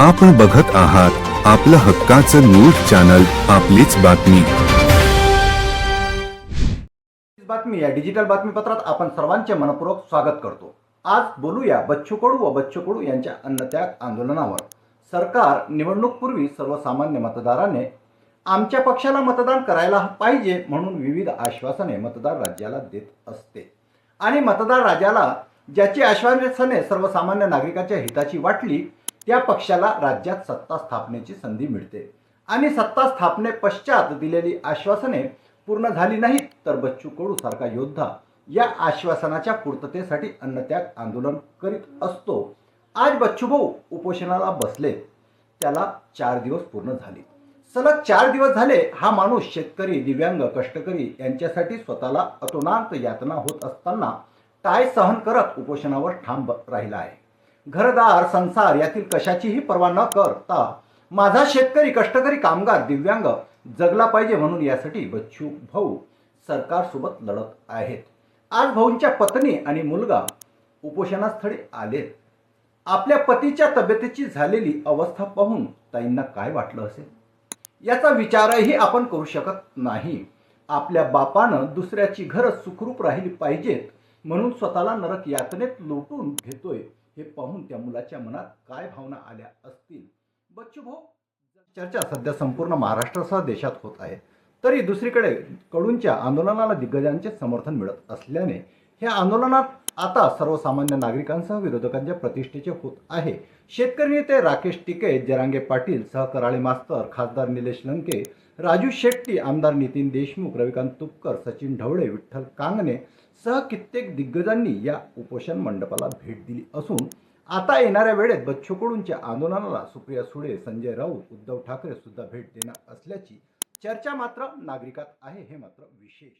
आपण बघत आहात आपलं हक्काचं न्यूज चॅनल आपलीच बातमी. बातमी या डिजिटल बातमीपत्रात आपण सर्वांचे मनपूर्वक स्वागत करतो. आज बोलूया बच्चू कडू व बच्चू कडू यांच्या अन्नत्याग आंदोलनावर. सरकार निवडणूकपूर्वी सर्वसामान्य मतदाराने आमच्या पक्षाला मतदान करायला पाहिजे म्हणून विविध आश्वासने मतदार राज्याला देत असते. आणि मतदार राजाला ज्याची आश्वासने सर्वसामान्य नागरिकाच्या हिताची वाटली त्या पक्षाला राज्यात सत्ता स्थापनेची संधी मिळते. आणि सत्ता स्थापने पश्चात दिलेली आश्वासने पूर्ण झाली नाहीत तर बच्चू कडू सारखा योद्धा या आश्वासनाच्या पूर्ततेसाठी अन्नत्याग आंदोलन करीत असतो. आज बच्चूभाऊ उपोषणाला बसले. त्याला चार दिवस पूर्ण झाले. सलग चार दिवस झाले हा माणूस शेतकरी दिव्यांग कष्टकरी यांच्यासाठी स्वतःला अतोनांत यातना होत असताना टाय सहन करत उपोषणावर ठाम राहिला आहे. घरदार संसार यातील कशाचीही पर्वा न करता माझा शेतकरी कष्टकरी कामगार दिव्यांग जगला पाहिजे म्हणून यासाठी बच्चू भाऊ सरकारसोबत लढत आहेत. आज भाऊंच्या पत्नी आणि मुलगा उपोषणास्थळी आलेत. आपल्या पतीच्या तब्येतीची झालेली अवस्था पाहून ताईंना काय वाटलं असेल? याचा विचारही आपण करू शकत नाही. आपल्या बापानं दुसऱ्याची घरं सुखरूप राहिली पाहिजेत म्हणून स्वतःला नरक यातनेत लुटून घेतोय. हे पाहून त्या मुलाच्या मनात काय भावना आल्या असतील? बच्चू भाऊ चर्चा सध्या संपूर्ण महाराष्ट्रासह देशात होत आहे तरी दुसरीकडे कडूंच्या आंदोलनाला दिग्गजांचे समर्थन मिळत असल्याने ह्या आंदोलनात आता सर्वसामान्य नागरिकांसह विरोधकांच्या प्रतिष्ठेचे होत आहे. शेतकरी नेते राकेश टिके जरांगे पाटील सहकराळे मास्तर खासदार निलेश लंके राजू शेट्टी आमदार नितीन देशमुख रविकांत तुपकर सचिन ढवळे विठ्ठल कांगणे सह कित्येक दिग्गजांनी या उपोषण मंडपाला भेट दिली असून आता येणाऱ्या वेळेत बच्चू कडूंच्या आंदोलनाला सुप्रिया सुळे संजय राऊत उद्धव ठाकरे सुद्धा भेट देणार असल्याची चर्चा मात्र नागरिकात आहे हे मात्र विशेष.